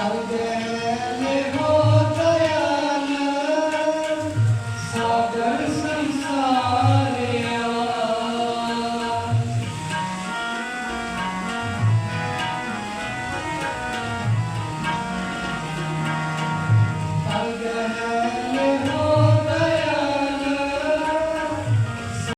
চারিদিকে